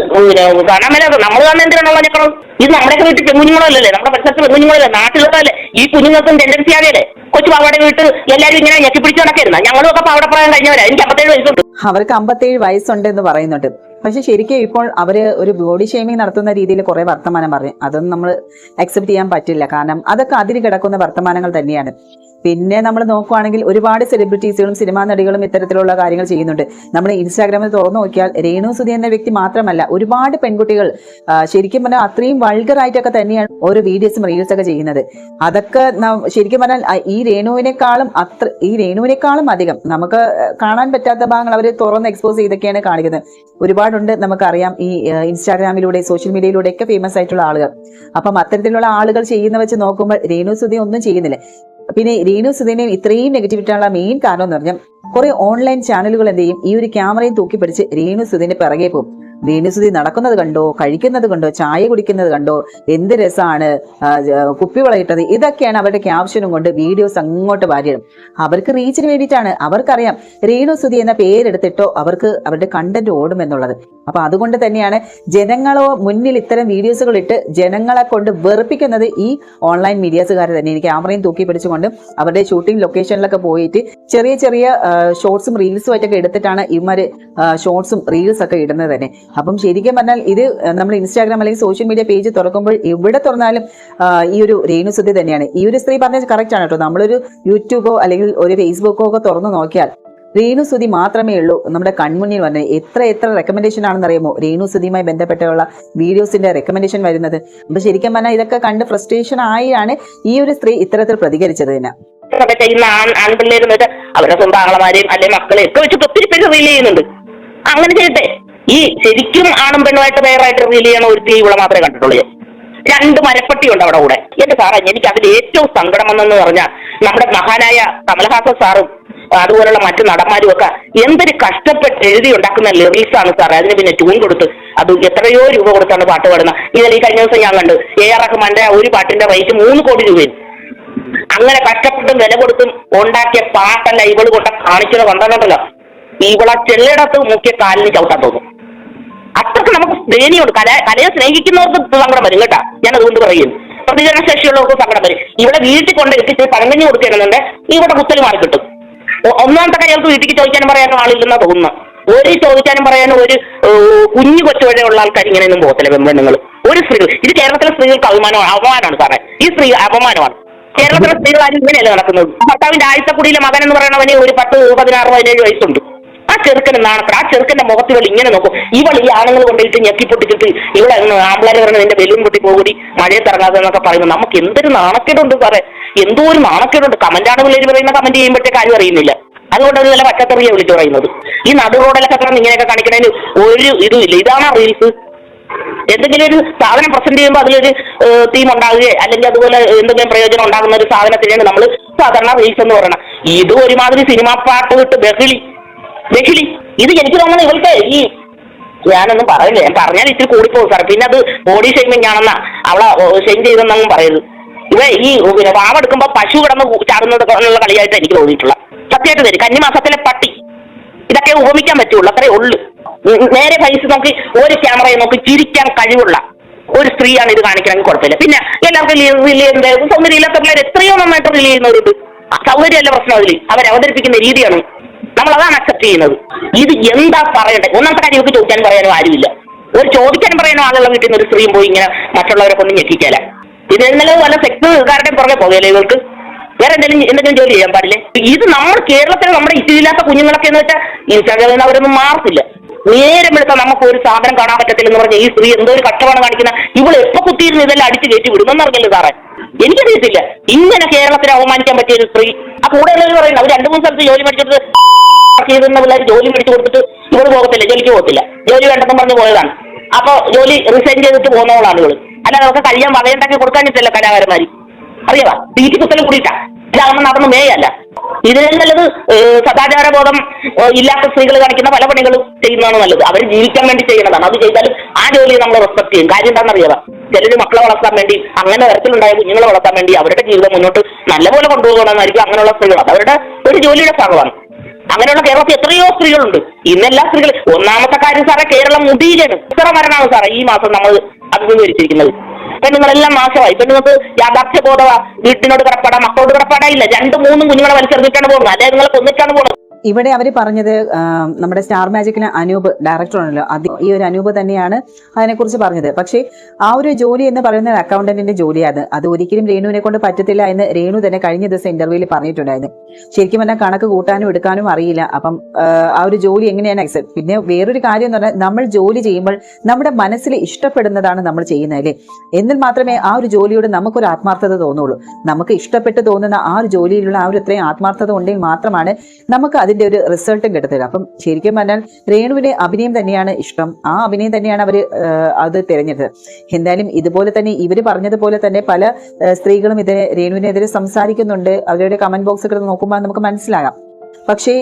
അത് കാണാൻ മേലെ നമ്മൾ കാണുന്ന എന്തിനാണ് ഞെക്കണം ഇത് നമ്മുടെയൊക്കെ വീട്ടിൽ പെൺകുഞ്ഞുങ്ങളല്ലേ നമ്മുടെ പരിസരത്ത് പെൺകുഞ്ഞുങ്ങളല്ലേ നാട്ടിലുള്ളതല്ലേ? ഈ കുഞ്ഞുങ്ങൾക്കും ടെൻഡൻസി ആകേലെ കൊച്ചു പാവടെ വീട്ടിൽ എല്ലാവരും ഇങ്ങനെ ഞെക്കി പിടിച്ചു നടക്കായിരുന്നു? ഞങ്ങളും ഒക്കെ പാവട പ്രായം കഴിഞ്ഞവരാ. എനിക്ക് അമ്പത്തേഴ് വയസ്സുണ്ട്. അവർക്ക് അമ്പത്തേഴ് വയസ്സുണ്ട് എന്ന് പറയുന്നുണ്ട്. പക്ഷെ ശരിക്കും ഇപ്പോൾ അവർ ഒരു ബോഡി ഷേമിംഗ് നടത്തുന്ന രീതിയിൽ കുറെ വർത്തമാനം പറയും. അതൊന്നും നമ്മൾ അക്സെപ്റ്റ് ചെയ്യാൻ പറ്റില്ല. കാരണം അതൊക്കെ അതിന് കിടക്കുന്ന വർത്തമാനങ്ങൾ തന്നെയാണ്. പിന്നെ നമ്മൾ നോക്കുവാണെങ്കിൽ ഒരുപാട് സെലിബ്രിറ്റീസുകളും സിനിമാ നടികളും ഇത്തരത്തിലുള്ള കാര്യങ്ങൾ ചെയ്യുന്നുണ്ട്. നമ്മൾ ഇൻസ്റ്റാഗ്രാമിൽ തുറന്നു നോക്കിയാൽ രേണു സുധി എന്ന വ്യക്തി മാത്രമല്ല ഒരുപാട് പെൺകുട്ടികൾ ശരിക്കും പറഞ്ഞാൽ അത്രയും വൾഗറായിട്ടൊക്കെ തന്നെയാണ് ഓരോ വീഡിയോസും റീൽസ് ഒക്കെ ചെയ്യുന്നത്. അതൊക്കെ ശരിക്കും പറഞ്ഞാൽ ഈ രേണുവിനേക്കാളും അത്ര ഈ രേണുവിനേക്കാളും അധികം നമുക്ക് കാണാൻ പറ്റാത്ത ഭാഗങ്ങൾ അവർ തുറന്ന് എക്സ്പോസ് ചെയ്തൊക്കെയാണ് കാണിക്കുന്നത്. ഒരുപാടുണ്ട് നമുക്കറിയാം ഈ ഇൻസ്റ്റാഗ്രാമിലൂടെ സോഷ്യൽ മീഡിയയിലൂടെ ഒക്കെ ഫേമസ് ആയിട്ടുള്ള ആളുകൾ. അപ്പം അത്തരത്തിലുള്ള ആളുകൾ ചെയ്യുന്ന വെച്ച് നോക്കുമ്പോൾ രേണു സുധി ഒന്നും ചെയ്യുന്നില്ല. പിന്നെ രേണു സുധീനയും ഇത്രയും നെഗറ്റിവിറ്റിയുള്ള മെയിൻ കാരണം എന്ന് പറഞ്ഞാൽ കുറെ ഓൺലൈൻ ചാനലുകൾ എന്ത് ചെയ്യും? ഈ ഒരു ക്യാമറയും തൂക്കി പിടിച്ച് രേണു സുധീന്റെ പിറകെ പോകും. രീനു സുധി നടക്കുന്നത് കണ്ടോ? കഴിക്കുന്നത് കണ്ടോ? ചായ കുടിക്കുന്നത് കണ്ടോ? എന്ത് രസമാണ് ആ, കുപ്പി വളയിട്ടത്. ഇതൊക്കെയാണ് അവരുടെ ക്യാപ്ഷനും കൊണ്ട് വീഡിയോസ് അങ്ങോട്ട് വാരിയിടും. അവർക്ക് റീച്ചിന് വേണ്ടിയിട്ടാണ്. അവർക്കറിയാം. രേണു സുധി എന്ന പേരെടുത്തിട്ടോ അവർക്ക് അവരുടെ കണ്ടന്റ് ഓടും എന്നുള്ളത് അപ്പൊ അതുകൊണ്ട് തന്നെയാണ് ജനങ്ങളോ മുന്നിൽ ഇത്തരം വീഡിയോസുകൾ ഇട്ട് ജനങ്ങളെ കൊണ്ട് വെറുപ്പിക്കുന്നത് ഈ ഓൺലൈൻ മീഡിയാസുകാർ തന്നെ. എനിക്ക് ക്യാമറയും തൂക്കി പിടിച്ചുകൊണ്ട് അവരുടെ ഷൂട്ടിംഗ് ലൊക്കേഷനിലൊക്കെ പോയിട്ട് ചെറിയ ചെറിയ ഷോർട്സും റീൽസും ആയിട്ടൊക്കെ എടുത്തിട്ടാണ് ഇവർ ഷോർട്സും റീൽസ് ഒക്കെ ഇടുന്നത് തന്നെ. അപ്പം ശരിക്കും പറഞ്ഞാൽ ഇത് നമ്മൾ ഇൻസ്റ്റാഗ്രാം അല്ലെങ്കിൽ സോഷ്യൽ മീഡിയ പേജ് തുറക്കുമ്പോൾ എവിടെ തുറന്നാലും ഈ ഒരു രേണുസുദ്ധി തന്നെയാണ്. ഈ ഒരു സ്ത്രീ പറഞ്ഞത് കറക്റ്റ് ആണ് കേട്ടോ. നമ്മളൊരു യൂട്യൂബോ അല്ലെങ്കിൽ ഒരു ഫേസ്ബുക്കോ ഒക്കെ തുറന്നു നോക്കിയാൽ രേണുസുതി മാത്രമേ ഉള്ളൂ. നമ്മുടെ കൺമുന്നിൽ വന്നത് എത്ര എത്ര റെക്കമെൻഡേഷൻ ആണെന്നറിയുമോ? രേണു രേണുസുതിയുമായി ബന്ധപ്പെട്ടുള്ള വീഡിയോസിന്റെ റെക്കമെൻഡേഷൻ വരുന്നത്. അപ്പൊ ശരിക്കും പറഞ്ഞാൽ ഇതൊക്കെ കണ്ട് ഫ്രസ്ട്രേഷൻ ആയാണ് ഈ ഒരു സ്ത്രീ ഇത്തരത്തിൽ പ്രതികരിച്ചത് തന്നെ ആൺ ആൺപിള്ളേരും വെച്ച് അവരുടെ സ്വന്തം ആളമാരെയും അല്ലെ മക്കളെയും ഒക്കെ വെച്ചിട്ട് ഒത്തിരി പേര് റീൽ ചെയ്യുന്നുണ്ട്. അങ്ങനെ ചെയ്യട്ടെ. ഈ ശരിക്കും ആണും പെണ്ണുമായിട്ട് വേറായിട്ട് റീൽ ചെയ്യണ ഒരു ഇവിടെ മാത്രമേ കണ്ടിട്ടുള്ളൂ രണ്ട് മരപ്പട്ടി ഉണ്ട് അവിടെ കൂടെ. എന്റെ സാറേ എനിക്ക് അതിൽ ഏറ്റവും സങ്കടം വന്നെന്ന് പറഞ്ഞാൽ നമ്മുടെ മഹാനായ കമൽഹാസൻ സാറും അതുപോലുള്ള മറ്റു നടന്മാരും ഒക്കെ എന്തൊരു കഷ്ടപ്പെട്ട് എഴുതി ഉണ്ടാക്കുന്ന ലിറിക്സ് ആണ് സാറേ അതിന് പിന്നെ ട്യൂൺ കൊടുത്ത് അത് എത്രയോ രൂപ കൊടുത്താണ് പാട്ട് പാടുന്നത്. ഇതിൽ ഈ കഴിഞ്ഞ ദിവസം ഞാൻ കണ്ടു. എ ആർ റഹ്മാന്റെ ഒരു പാട്ടിന്റെ റേറ്റ് മൂന്ന് കോടി രൂപയും. അങ്ങനെ കഷ്ടപ്പെട്ടും വില കൊടുത്തും ഉണ്ടാക്കിയ പാട്ടല്ല ഇവൾ കൊണ്ട കാണിച്ചത് കണ്ടല്ലോ ഇവളെ ചെള്ളിടത്ത് മുക്കിയ കാലിന് ചവിട്ടാൻ തോന്നും. അത്രയ്ക്ക് നമുക്ക് ദയനീയമുണ്ട് കല കലയെ സ്നേഹിക്കുന്നവർക്ക് സങ്കടം വരും കേട്ടാ. ഞാൻ അതുകൊണ്ട് പറയും. പ്രതികരണ ശേഷിയുള്ളവർക്ക് സങ്കടം വരും. ഇവിടെ വീട്ടിൽ കൊണ്ട് എത്തിച്ച് പഴങ്കഞ്ഞ് കൊടുത്തിരുന്നുണ്ട് ഇവിടെ കുത്തൽ മാറി കിട്ടും ഒന്നാമത്തെ അയാൾക്ക് വീട്ടിൽ ചോദിക്കാനും പറയാനും ആളില്ലെന്നാ തോന്നുന്നു ഒരു ചോദിക്കാനും പറയാനും ഒരു കുഞ്ഞു കൊച്ചു ഉള്ള ആൾക്കാർ ഇങ്ങനെയൊന്നും പോകത്തില്ല പെൺപെണ്ണുങ്ങൾ ഒരു സ്ത്രീകൾ ഇത് കേരളത്തിലെ സ്ത്രീകൾക്ക് അഭിമാനമാണ് അപമാനമാണ് സാറേ. ഈ സ്ത്രീ അപമാനമാണ്. കേരളത്തിലെ സ്ത്രീകൾ ആരും ഇങ്ങനെയല്ല നടക്കുന്നത്? ഭർത്താവിന്റെ ആഴ്ചക്കുടിയിലെ മകൻ എന്ന് പറയുന്നവന് ഒരു പത്ത് പതിനാറ് പതിനേഴ് വയസ്സുണ്ട്. ആ ചെറുക്കന് നാണപ്പെടാം ആ ചെറുക്കന്റെ മുഖത്ത് ഇവൾ ഇങ്ങനെ നോക്കും. ഇവൾ ഈ ആണുങ്ങൾ കൊണ്ടുപോയിട്ട് ഞെക്കി പൊട്ടിച്ചിട്ട് ഇവിടെ ആമ്പിളാര് പറഞ്ഞ നിന്റെ ബലൂൺ പൊട്ടി പോകൂടി മഴയത്ത് ഇറങ്ങാതെ എന്നൊക്കെ പറയുന്നു. നമുക്ക് എന്തൊരു നാണക്കേടുണ്ട് സാറേ? എന്തോ ഒരു നാണക്കേടുണ്ട്. കമന്റാണ് പിള്ളേര് പറയുന്ന കമന്റ് ചെയ്യുമ്പോഴത്തേക്ക് കാര്യം അറിയുന്നില്ല. അതുകൊണ്ട് അത് നല്ല പച്ചക്കറിയെ വിളിച്ചു പറയുന്നത്. ഈ നടു റോഡിലൊക്കെ കിടന്ന് ഇങ്ങനെയൊക്കെ കാണിക്കണതിന് ഒരു ഇതും ഇല്ല ഇതാണ് റീൽസ് എന്തെങ്കിലും ഒരു സാധനം പ്രസന്റ് ചെയ്യുമ്പോൾ അതിലൊരു തീം ഉണ്ടാകുകയോ അല്ലെങ്കിൽ അതുപോലെ എന്തെങ്കിലും പ്രയോജനം ഉണ്ടാകുന്ന ഒരു സാധനത്തിനാണ് നമ്മൾ സാധാരണ റീൽസ് എന്ന് പറയണം ഇത് ഒരുമാതിരി സിനിമാ പാട്ട് വിട്ട് ബഹളി. ബഹളി ഇത് എനിക്ക് തോന്നുന്നു ഇവൾക്ക് ഈ ഞാനൊന്നും പറയില്ല. ഞാൻ പറഞ്ഞാൽ ഇത്തിരി കൂടിപ്പോകും സാർ പിന്നെ അത് ബോഡി ഷെയ്മിങ് ആണെന്നാ അവളെ ഷെയിം ചെയ്തെന്നൊന്നും പറയരുത്. ഇവ ഈ പിന്നെ വാവെടുക്കുമ്പോ പശു കിടന്ന് ചാടുന്നത് എന്നുള്ള കളിയായിട്ട് എനിക്ക് തോന്നിയിട്ടുള്ള സത്യമായിട്ട് തരും കന്നിമാസത്തിലെ പട്ടി. ഇതൊക്കെ ഉപമിക്കാൻ പറ്റുള്ളൂ. അത്രേ ഉള്ളു. നേരെ ഫൈസ് നോക്കി ഒരു ക്യാമറയെ നോക്കി ചിരിക്കാൻ കഴിവുള്ള ഒരു സ്ത്രീയാണ് ഇത് കാണിക്കണമെങ്കിൽ കുഴപ്പമില്ല. പിന്നെ എല്ലാവർക്കും റിലീ ചെയ്യുന്നത് സൗന്ദര്യമില്ലാത്ത പിള്ളേർ എത്രയോ നന്നായിട്ട് റിലീവ് ചെയ്യുന്നവരുണ്ട്. സൗകര്യമല്ല പ്രശ്നം അതിൽ അവർ അവതരിപ്പിക്കുന്ന രീതിയാണ് നമ്മൾ അതാണ് അക്സെപ്റ്റ് ചെയ്യുന്നത്. ഇത് എന്താ പറയട്ടെ ഒന്നാമത്തെ കാര്യം ഇവർക്ക് ചോദിക്കാൻ പറയാനോ ആരുമില്ല. ഒരു ചോദിക്കാൻ പറയാനോ ആളുകൾ കിട്ടുന്ന ഒരു സ്ത്രീയും പോയി ഇങ്ങനെ മറ്റുള്ളവരെ കൊണ്ട് ഞെക്കിക്കല. ഇത് ഇന്നലെ വല്ല സെക്സുകാരുടെയും പുറകെ പോകല്ലേ ഇവർക്ക് വേറെ എന്തെങ്കിലും എന്തെങ്കിലും ജോലി ചെയ്യാൻ പാടില്ലേ? ഇത് നമ്മൾ കേരളത്തിൽ നമ്മുടെ ഇഷ്ടമില്ലാത്ത കുഞ്ഞുങ്ങളൊക്കെ എന്ന് വെച്ചാൽ ഇൻസ്റ്റാഗ്രാമിൽ അവരൊന്നും മാറത്തില്ല. നേരം എടുത്താൽ നമുക്ക് ഒരു സാധനം കാണാൻ പറ്റത്തില്ല എന്ന് പറഞ്ഞ ഈ സ്ത്രീ എന്തോ ഒരു കഷ്ടമാണ് കാണിക്കുന്ന ഇവൾ എപ്പോ കുത്തിയിരുന്ന് ഇതെല്ലാം അടിച്ച് കയറ്റി വിടുമെന്ന് അറിഞ്ഞല്ലോ സാറേ? എനിക്കറിയത്തില്ല. ഇങ്ങനെ കേരളത്തിനെ അവമാനിക്കാൻ പറ്റിയ ഒരു സ്ത്രീ. ആ കൂടെയുള്ളവർ പറയുന്നത് അവർ രണ്ടു മൂന്ന് സ്ഥലത്ത് ജോലി മേടിച്ചിട്ട് ചെയ്തിരുന്ന പിള്ളേർ ജോലി മേടിച്ചു കൊടുത്തിട്ട് ഇവർ പോകത്തില്ല ജോലിക്ക് പോകത്തില്ല. ജോലി വേണ്ടെന്ന് പറഞ്ഞ് പോയതാണ്. അപ്പൊ ജോലി റിസൈൻ ചെയ്തിട്ട് പോകുന്നവളാണ് ഇവൾ അല്ല നമുക്ക് കഴിയാൻ വളയുണ്ടാക്കി കൊടുക്കാനിട്ടല്ല കലാകാരന്മാര്. അറിയാവാ? തീറ്റി കുത്തലും കൂടിയിട്ടാ. ഇതാകുമ്പോൾ നടന്നു മേയല്ല. ഇതിലും നല്ലത് സദാചാര സദാചാരബോധം ഇല്ലാത്ത സ്ത്രീകൾ കാണിക്കുന്ന പല പണികളും ചെയ്യുന്നതാണ് നല്ലത്. അവർ ജീവിക്കാൻ വേണ്ടി ചെയ്യുന്നതാണ്. അത് ചെയ്താലും ആ ജോലി നമ്മൾ റെസ്പെക്ട് ചെയ്യും. കാര്യം എന്താണെന്നറിയാം ചിലര് മക്കളെ വളർത്താൻ വേണ്ടി അങ്ങനെ തരത്തിലുണ്ടായ കുഞ്ഞുങ്ങളെ വളർത്താൻ വേണ്ടി അവരുടെ ജീവിതം മുന്നോട്ട് നല്ലപോലെ കൊണ്ടുപോകണമെന്നായിരിക്കും അങ്ങനെയുള്ള സ്ത്രീകൾ. അത് അവരുടെ ഒരു ജോലിയുടെ ഭാഗമാണ്. അങ്ങനെയുള്ള കേരളത്തിൽ എത്രയോ സ്ത്രീകളുണ്ട്. ഇന്നെല്ലാ സ്ത്രീകൾ ഒന്നാമത്തെ കാര്യം സാറേ കേരളം മുടിയിലാണ്. ഇത്ര മരണമാണ് സാറേ ഈ മാസം നമ്മൾ അഭിമുഖീകരിച്ചിരിക്കുന്നത് പെണ്ണുങ്ങളെല്ലാം നാശമായി. പെണ്ണുങ്ങൾക്ക് യാഥാർത്ഥ്യ ബോധമാ വീട്ടിനോട് കിടപ്പാടാ മക്കളോട് കിടപ്പാടാ ഇല്ല. രണ്ട് മൂന്നും കുഞ്ഞുങ്ങളെ വലിച്ചെറിഞ്ഞിട്ടാണ് പോകുന്നത്. അല്ലെ? നിങ്ങളെ കൊന്നിട്ടാണ് പോകുന്നത്. ഇവിടെ അവർ പറഞ്ഞത് നമ്മുടെ സ്റ്റാർ മാജിക്കിലെ അനൂപ് ഡയറക്ടർ ആണല്ലോ. അത് ഈ ഒരു അനൂപ് തന്നെയാണ് അതിനെക്കുറിച്ച് പറഞ്ഞത്. പക്ഷേ ആ ഒരു ജോലി എന്ന് പറയുന്ന അക്കൗണ്ടന്റിന്റെ ജോലിയാണ്. അത് ഒരിക്കലും രേണുവിനെ കൊണ്ട് പറ്റത്തില്ല എന്ന് രേണു തന്നെ കഴിഞ്ഞ ദിവസം ഇന്റർവ്യൂവിൽ പറഞ്ഞിട്ടുണ്ടായിരുന്നു. ശരിക്കും പറഞ്ഞാൽ കണക്ക് കൂട്ടാനും എടുക്കാനും അറിയില്ല. അപ്പം ആ, ഒരു ജോലി എങ്ങനെയാണ് അക്സെപ്റ്റ് പിന്നെ വേറൊരു കാര്യം എന്ന് പറഞ്ഞാൽ നമ്മൾ ജോലി ചെയ്യുമ്പോൾ നമ്മുടെ മനസ്സിൽ ഇഷ്ടപ്പെടുന്നതാണ് നമ്മൾ ചെയ്യുന്നത് അല്ലേ? എന്നാൽ മാത്രമേ ആ ഒരു ജോലിയോട് നമുക്കൊരു ആത്മാർത്ഥത തോന്നുള്ളൂ. നമുക്ക് ഇഷ്ടപ്പെട്ട് തോന്നുന്ന ആ ഒരു ജോലിയിലുള്ള ആ ഒരു ഇത്രയും ആത്മാർത്ഥത ഉണ്ടെങ്കിൽ മാത്രമാണ് നമുക്ക് അതിന്റെ ഒരു റിസൾട്ടും കിട്ടത്തില്ല. അപ്പം ശരിക്കും പറഞ്ഞാൽ രേണുവിന് അഭിനയം തന്നെയാണ് ഇഷ്ടം. ആ അഭിനയം തന്നെയാണ് അവർ അത് തിരഞ്ഞെടുത്തത്. എന്തായാലും ഇതുപോലെ തന്നെ ഇവർ പറഞ്ഞതുപോലെ തന്നെ പല സ്ത്രീകളും ഇതിനെ രേണുവിനെതിരെ സംസാരിക്കുന്നുണ്ട്. അവരുടെ കമന്റ് ബോക്സുകൾ നോക്കുമ്പോൾ നമുക്ക് മനസ്സിലാകാം. പക്ഷേ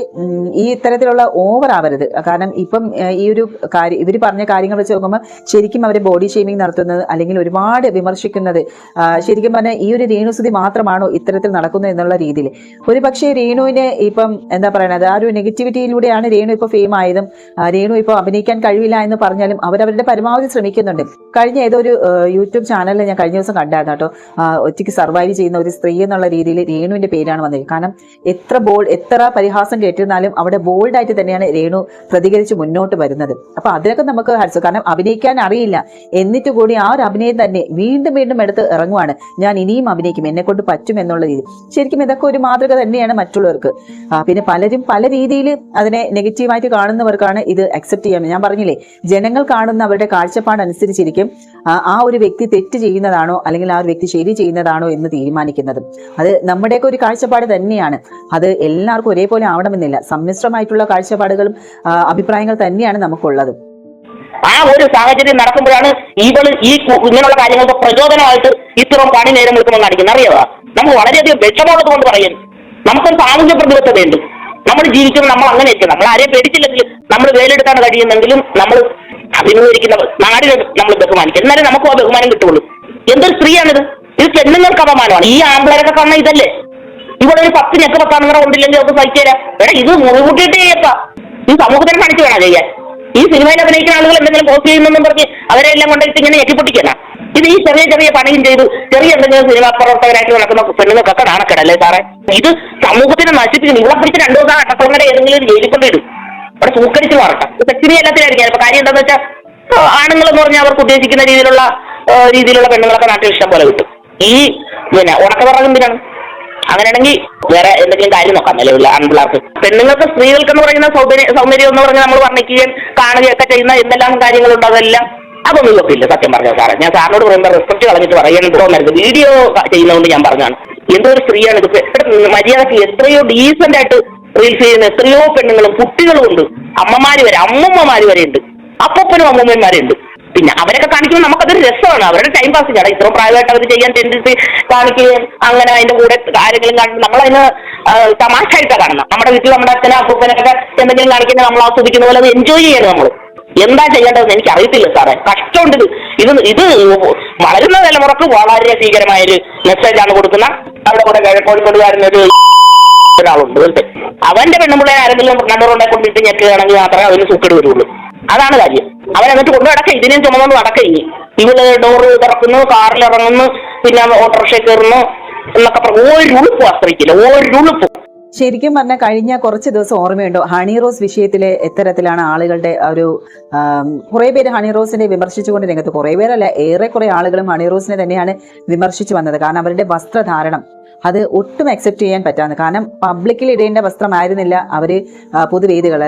ഈ ഇത്തരത്തിലുള്ള ഓവർ ആവരുത്. കാരണം ഇപ്പം ഈ ഒരു കാര്യം ഇവർ പറഞ്ഞ കാര്യങ്ങൾ വെച്ച് നോക്കുമ്പോൾ ശരിക്കും അവർ ബോഡി ഷേമിംഗ് നടത്തുന്നത് അല്ലെങ്കിൽ ഒരുപാട് വിമർശിക്കുന്നത് ശരിക്കും പറഞ്ഞാൽ ഈ ഒരു രേണുസ്ഥിതി മാത്രമാണോ ഇത്തരത്തിൽ നടക്കുന്നത് എന്നുള്ള രീതിയിൽ. ഒരു പക്ഷേ രേണുവിനെ ഇപ്പം എന്താ പറയണത്? ആ ഒരു നെഗറ്റിവിറ്റിയിലൂടെയാണ് രേണു ഇപ്പോൾ ഫെയിം ആയതും രേണു ഇപ്പോൾ അഭിനയിക്കാൻ കഴിവില്ല എന്ന് പറഞ്ഞാലും അവരവരുടെ പരമാവധി ശ്രമിക്കുന്നുണ്ട്. കഴിഞ്ഞ ഏതോ ഒരു യൂട്യൂബ് ചാനലിൽ ഞാൻ കഴിഞ്ഞ ദിവസം കണ്ടായിരുന്നു കേട്ടോ. ഒറ്റയ്ക്ക് സർവൈവ് ചെയ്യുന്ന ഒരു സ്ത്രീ എന്നുള്ള രീതിയിൽ രേണുവിന്റെ പേരാണ് വന്നത്. കാരണം എത്ര ബോൾ എത്ര പരിഹാസം കേട്ടിരുന്നാലും അവിടെ ബോൾഡായിട്ട് തന്നെയാണ് രേണു പ്രതികരിച്ച് മുന്നോട്ട് വരുന്നത്. അപ്പൊ അതിനൊക്കെ നമുക്ക് ഹരിച്ചു കാരണം അഭിനയിക്കാൻ അറിയില്ല. എന്നിട്ട് കൂടി ആ ഒരു അഭിനയം തന്നെ വീണ്ടും വീണ്ടും എടുത്ത് ഇറങ്ങുവാണ്. ഞാൻ ഇനിയും അഭിനയിക്കും എന്നെ കൊണ്ട് പറ്റും എന്നുള്ള രീതി. ശരിക്കും ഇതൊക്കെ ഒരു മാതൃക തന്നെയാണ് മറ്റുള്ളവർക്ക്. പിന്നെ പലരും പല രീതിയിൽ അതിനെ നെഗറ്റീവായിട്ട് കാണുന്നവർക്കാണ് ഇത് അക്സെപ്റ്റ് ചെയ്യാൻ. ഞാൻ പറഞ്ഞില്ലേ ജനങ്ങൾ കാണുന്ന അവരുടെ കാഴ്ചപ്പാട് അനുസരിച്ചിരിക്കും ആ, ഒരു വ്യക്തി തെറ്റ് ചെയ്യുന്നതാണോ അല്ലെങ്കിൽ ആ ഒരു വ്യക്തി ശരി ചെയ്യുന്നതാണോ എന്ന് തീരുമാനിക്കുന്നത്. അത് നമ്മുടെയൊക്കെ ഒരു കാഴ്ചപ്പാട് തന്നെയാണ്. അത് എല്ലാവർക്കും ഒരേപോലെ ആവണമെന്നില്ല. സമ്മിശ്രമായിട്ടുള്ള കാഴ്ചപ്പാടുകളും അഭിപ്രായങ്ങൾ തന്നെയാണ് നമുക്കുള്ളത്. ആ ഒരു സാഹചര്യം നടക്കുമ്പോഴാണ് ഇവൾ ഈ ഇങ്ങനെയുള്ള കാര്യങ്ങൾക്ക് പ്രചോദനമായിട്ട് ഇത്രയും പണി നേരം നിൽക്കുമെന്ന് കാണിക്കുന്നത്. അറിയാവോ? നമുക്ക് വളരെയധികം വിഷമമുള്ളത് കൊണ്ട് പറയുന്നു നമുക്കൊരു സാമൂഹ്യ പ്രതിബദ്ധതയുണ്ട് നമ്മൾ ജീവിക്കുന്നത് നമ്മൾ അങ്ങനെയൊക്കെ നമ്മൾ ആരെയും പേടിച്ചില്ലെങ്കിൽ നമ്മൾ വേലെടുത്താണ് കഴിയുന്നെങ്കിലും നമ്മൾ അഭിമുഖീകരിക്കുന്ന നാടിനെ നമ്മൾ ബഹുമാനിക്കും. എന്നാലേ നമുക്കും ആ ബഹുമാനം കിട്ടുള്ളൂ എന്തൊരു സ്ത്രീയാണിത്? ഇത് പെണ്ണുങ്ങൾക്ക് അപമാനമാണ്. ഈ ആമ്പിളരൊക്കെ കാണുന്ന ഇതല്ലേ? ഇവിടെ ഒരു പത്ത് ഞെക്ക് പത്താം നിറ കൊണ്ടില്ലെങ്കിൽ നമുക്ക് സഹിച്ചുതരാം എടാ ഇത് മുറികൂട്ടിയിട്ട് ചെയ്യപ്പാ ഈ സമൂഹത്തിന് കാണിച്ചു വേണം ചെയ്യാൻ. ഈ സിനിമയിൽ അഭിനയിക്കുന്ന ആളുകൾ എന്തെങ്കിലും പോസ്റ്റ് ചെയ്യുന്നെന്നും പറഞ്ഞ് അവരെ എല്ലാം കൊണ്ടിട്ട് ഇങ്ങനെ ഞെക്കിപ്പൊട്ടിക്കണം ഇത് ഈ ചെറിയ ചെറിയ പണിയും ചെയ്തു. ചെറിയ എന്തെങ്കിലും സിനിമാ പ്രവർത്തകരായിട്ട് നടക്കുന്ന പെണ്ണുങ്ങൾക്കൊക്കെ നാണക്കേടല്ലേ സാറേ? ഇത് സമൂഹത്തിനെ നശിപ്പിക്കുന്നു. ഇവിടെ പിടിച്ച് രണ്ടു ദിവസം അട്ടപ്പുറങ്ങടെ ഏതെങ്കിലും ജയിലിൽ കൊണ്ടിടും അവിടെ തൂക്കടിച്ച് മാറട്ടെ സെക്സിനി എല്ലാത്തിനായിരിക്കും അപ്പൊ കാര്യം എന്താണെന്ന് വെച്ചാൽ ആണുങ്ങൾ എന്ന് പറഞ്ഞാൽ അവർക്ക് ഉദ്ദേശിക്കുന്ന രീതിയിലുള്ള രീതിയിലുള്ള പെണ്ണുങ്ങളൊക്കെ നാട്ടിൽ ഇഷ്ടം പോലെ കിട്ടും. ഈ പിന്നെ ഉണക്കപ്പറകം എന്തിനാണ് അങ്ങനെയാണെങ്കിൽ വേറെ എന്തെങ്കിലും കാര്യം നോക്കാം. നിലവിൽ ആൺപിള്ളേർക്ക്. പെണ്ണുങ്ങൾക്ക് സ്ത്രീകൾക്ക് എന്ന് പറയുന്ന സൗന്ദര്യ സൗന്ദര്യം എന്ന് പറഞ്ഞാൽ നമ്മൾ വർണിക്കുകയും കാണുകയൊക്കെ ചെയ്യുന്ന എന്തെല്ലാം കാര്യങ്ങളുണ്ട് അതെല്ലാം അതൊന്നും ഇല്ല സത്യം പറഞ്ഞത് സാറേ. ഞാൻ സാറിനോട് പറയുമ്പോൾ റെസ്പെക്ട് കളഞ്ഞിട്ട് പറയാൻ തോന്നരുത് വീഡിയോ ചെയ്യുന്നതുകൊണ്ട് ഞാൻ പറഞ്ഞാണ് എന്തോ ഒരു സ്ത്രീയാണ് ഇത്. മര്യാദയ്ക്ക് എത്രയോ ഡീസന്റ് ആയിട്ട് റീൽസ് ചെയ്യുന്ന എത്രയോ പെണ്ണുങ്ങളും കുട്ടികളും ഉണ്ട്. അമ്മമാര് വരെ അമ്മമ്മമാര് വരെ ഉണ്ട്. അപ്പൂപ്പനും ഉണ്ട് പിന്നെ അവരൊക്കെ കാണിക്കുമ്പോൾ നമുക്കതൊരു രസമാണ്. അവരുടെ ടൈം പാസ് ചെയ്യണം. ഇത്ര പ്രായമായിട്ട് അവർ ചെയ്യാൻ ടെൻഡൻസി കാണിക്കുകയും അങ്ങനെ അതിന്റെ കൂടെ ആരെങ്കിലും കാണും നമ്മളതിന് തമാശയായിട്ടാണ് കാണുന്നത്. നമ്മുടെ വീട്ടിൽ നമ്മുടെ അച്ഛനും അപ്പൂപ്പനൊക്കെ എന്തെങ്കിലും കാണിക്കുന്നത് നമ്മൾ ആസ്വദിക്കുന്ന പോലെ അത് എൻജോയ് ചെയ്യണം നമ്മൾ എന്താ ചെയ്യേണ്ടതെന്ന് എനിക്ക് അറിയത്തില്ല സാറേ. കഷ്ടമുണ്ട് ഇത്. ഇത് ഇത് വളരുന്ന തലമുറയ്ക്ക് വളരെ ഭീകരമായൊരു മെസ്സേജാണ് കൊടുക്കുന്ന. അവിടെ കൂടെ കോഴിക്കോടുകാരനൊരു ഒരാളുണ്ട് വെറുതെ. അവന്റെ പെണ്ണുമ്പിള്ളെ ആരെങ്കിലും കണ്ണൂറുണ്ടെ കൊണ്ടിട്ട് ഞെക്കുകയാണെങ്കിൽ മാത്രമേ അവന് സൂക്കേട് വരുള്ളൂ. അതാണ് കാര്യം. അവൻ എന്നിട്ട് കൊണ്ടു നടക്ക ഇതിനെയും ചുമന്നു നടക്ക ഇനി. ഇവൾ ഡോറ് തുറക്കുന്നു കാറിൽ ഇറങ്ങുന്നു പിന്നെ ഓട്ടോറിക്ഷ കയറുന്നു എന്നൊക്കെ പറഞ്ഞു ഒരു ഉളുപ്പ് വസ്ത്രിക്കില്ല ഒരു ശരിക്കും പറഞ്ഞാൽ കഴിഞ്ഞ കുറച്ച് ദിവസം ഓർമ്മയുണ്ടോ? ഹണി റോസ് വിഷയത്തിലെ എത്തരത്തിലാണ് ആളുകളുടെ ഒരു കുറേ പേര് ഹണി റോസിനെ വിമർശിച്ചുകൊണ്ട് രംഗത്ത്. കുറേ പേരല്ല ഏറെ കുറെ ആളുകളും ഹണി റോസിനെ തന്നെയാണ് വിമർശിച്ചു വന്നത്. കാരണം അവരുടെ വസ്ത്രധാരണം അത് ഒട്ടും അക്സെപ്റ്റ് ചെയ്യാൻ പറ്റാന്ന് കാരണം പബ്ലിക്കിൽ ഇടേണ്ട വസ്ത്രമായിരുന്നില്ല അവർ പൊതുവേദികൾ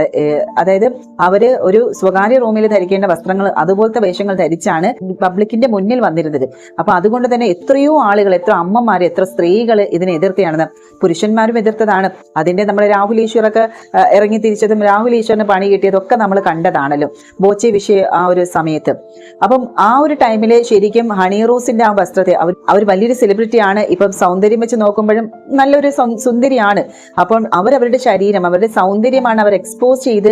അതായത് അവർ ഒരു സ്വകാര്യ റൂമിൽ ധരിക്കേണ്ട വസ്ത്രങ്ങൾ അതുപോലത്തെ വേഷങ്ങൾ ധരിച്ചാണ് പബ്ലിക്കിന്റെ മുന്നിൽ വന്നിരുന്നത്. അപ്പൊ അതുകൊണ്ട് തന്നെ എത്രയോ ആളുകൾ എത്ര അമ്മമാർ എത്ര സ്ത്രീകൾ ഇതിനെ എതിർത്തിയാണെന്ന് പുരുഷന്മാരും എതിർത്തതാണ്. അതിന്റെ നമ്മുടെ രാഹുൽ ഈശ്വറൊക്കെ ഇറങ്ങി തിരിച്ചതും രാഹുൽ ഈശ്വറിന് പണി കിട്ടിയതൊക്കെ നമ്മൾ കണ്ടതാണല്ലോ. ബോച്ചെ വിഷയ ആ ഒരു സമയത്ത്. അപ്പം ആ ഒരു ടൈമിൽ ശരിക്കും ഹണി റോസിന്റെ ആ വസ്ത്രത്തെ അവർ അവർ വലിയൊരു സെലിബ്രിറ്റിയാണ് ഇപ്പം സൗന്ദര്യം വെച്ച് നോക്കുമ്പോഴും നല്ലൊരു സുന്ദരിയാണ്. അപ്പം അവരവരുടെ ശരീരം അവരുടെ സൗന്ദര്യമാണ് അവർ എക്സ്പോസ് ചെയ്ത്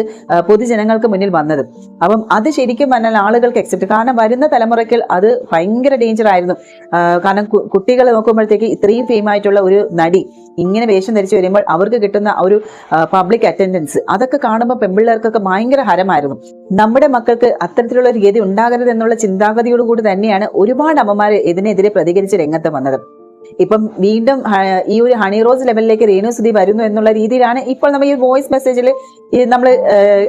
പൊതുജനങ്ങൾക്ക് മുന്നിൽ വന്നത്. അപ്പം അത് ശരിക്കും പറഞ്ഞാൽ ആളുകൾക്ക് എക്സെപ്റ്റ് കാരണം വരുന്ന തലമുറയ്ക്ക് അത് ഭയങ്കര ഡേഞ്ചർ ആയിരുന്നു. കാരണം കുട്ടികൾ നോക്കുമ്പോഴത്തേക്ക് ഇത്രയും ഫെയിം ആയിട്ടുള്ള ഒരു നടി ഇങ്ങനെ വേഷം ധരിച്ചു വരുമ്പോൾ അവർക്ക് കിട്ടുന്ന ഒരു പബ്ലിക് അറ്റൻഡൻസ് അതൊക്കെ കാണുമ്പോൾ പെൺപിള്ളേർക്കൊക്കെ ഭയങ്കര ഹരമായിരുന്നു. നമ്മുടെ മക്കൾക്ക് അത്തരത്തിലുള്ള ഒരു ഗതി ഉണ്ടാകരുത് എന്നുള്ള ചിന്താഗതിയോടുകൂടി തന്നെയാണ് ഒരുപാട് അമ്മമാർ ഇതിനെതിരെ പ്രതികരിച്ച് രംഗത്ത് വന്നത്. ഇപ്പം വീണ്ടും ഈ ഒരു ഹണി റോസ് ലെവലിലേക്ക് രേണു സുധി വരുന്നു എന്നുള്ള രീതിയിലാണ് ഇപ്പോൾ നമ്മൾ ഈ വോയിസ് മെസ്സേജിൽ നമ്മൾ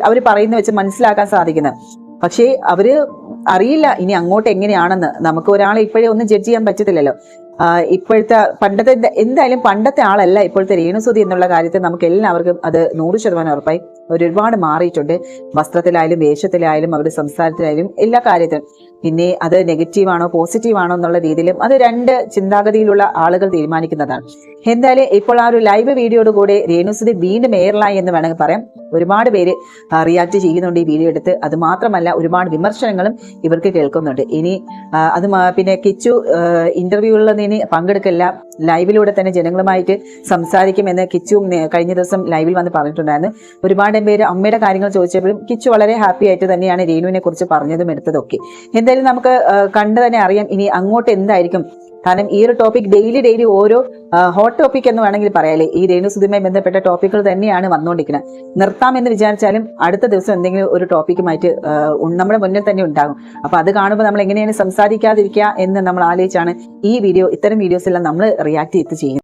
അവർ പറയുന്ന വെച്ച് മനസ്സിലാക്കാൻ സാധിക്കുന്നത്. പക്ഷേ അവർ അറിയില്ല ഇനി അങ്ങോട്ട് എങ്ങനെയാണെന്ന്. നമുക്ക് ഒരാളെ ഇപ്പോഴേ ഒന്നും ജഡ്ജ് ചെയ്യാൻ പറ്റത്തില്ലല്ലോ. ഇപ്പോഴത്തെ പണ്ടത്തെ എന്തായാലും പണ്ടത്തെ ആളല്ല ഇപ്പോഴത്തെ രേണുസുതി എന്നുള്ള കാര്യത്തിൽ നമുക്ക് എല്ലാവർക്കും അത് നൂറ് ശതമാനം ഉറപ്പായി. ഒരുപാട് മാറിയിട്ടുണ്ട്. വസ്ത്രത്തിലായാലും വേഷത്തിലായാലും അവരുടെ സംസാരത്തിലായാലും എല്ലാ കാര്യത്തിലും. പിന്നെ അത് നെഗറ്റീവാണോ പോസിറ്റീവാണോ എന്നുള്ള രീതിയിലും അത് രണ്ട് ചിന്താഗതിയിലുള്ള ആളുകൾ തീരുമാനിക്കുന്നതാണ്. എന്തായാലും ഇപ്പോൾ ആ ഒരു ലൈവ് വീഡിയോയോട് കൂടെ രേണുസുതി വീണ്ടും എയർലായി എന്ന് വേണമെങ്കിൽ പറയാം. ഒരുപാട് പേര് റിയാക്ട് ചെയ്യുന്നുണ്ട് ഈ വീഡിയോ എടുത്ത്. അത് മാത്രമല്ല ഒരുപാട് വിമർശനങ്ങളും ഇവർക്ക് കേൾക്കുന്നുണ്ട്. ഇനി അത് പിന്നെ കിച്ചു ഇന്റർവ്യൂകളിൽ ഇനി പങ്കെടുക്കില്ല. ലൈവിലൂടെ തന്നെ ജനങ്ങളുമായിട്ട് സംസാരിക്കുമെന്ന് കിച്ചു കഴിഞ്ഞ ദിവസം ലൈവിൽ വന്ന് പറഞ്ഞിട്ടുണ്ടായിരുന്നു. ഒരുപാട് പേര് അമ്മയുടെ കാര്യങ്ങൾ ചോദിച്ചപ്പോഴും കിച്ചു വളരെ ഹാപ്പി ആയിട്ട് തന്നെയാണ് രേണുവിനെ കുറിച്ച് പറഞ്ഞതും എടുത്തതൊക്കെ. എന്തായാലും നമുക്ക് കണ്ടു തന്നെ അറിയാം ഇനി അങ്ങോട്ട് എന്തായിരിക്കും കാരണം ഈ ഒരു ടോപ്പിക് ഡെയിലി ഡെയിലി ഓരോ ഹോട്ട് ടോപ്പിക് എന്ന് വേണമെങ്കിൽ പറയാലേ. ഈ രേണു സുധിയുമായി ബന്ധപ്പെട്ട ടോപ്പിക്കുകൾ തന്നെയാണ് വന്നുകൊണ്ടിരിക്കുന്നത്. നിർത്താം എന്ന് വിചാരിച്ചാലും അടുത്ത ദിവസം എന്തെങ്കിലും ഒരു ടോപ്പിക്കുമായിട്ട് നമ്മുടെ മുന്നിൽ തന്നെ ഉണ്ടാകും. അപ്പൊ അത് കാണുമ്പോൾ നമ്മൾ എങ്ങനെയാണ് സംസാരിക്കാതിരിക്കുക എന്ന് നമ്മൾ ആലോചിച്ചാണ് ഈ വീഡിയോ ഇത്തരം വീഡിയോസ് എല്ലാം നമ്മൾ റിയാക്ട് ചെയ്ത് ചെയ്യുന്നത്.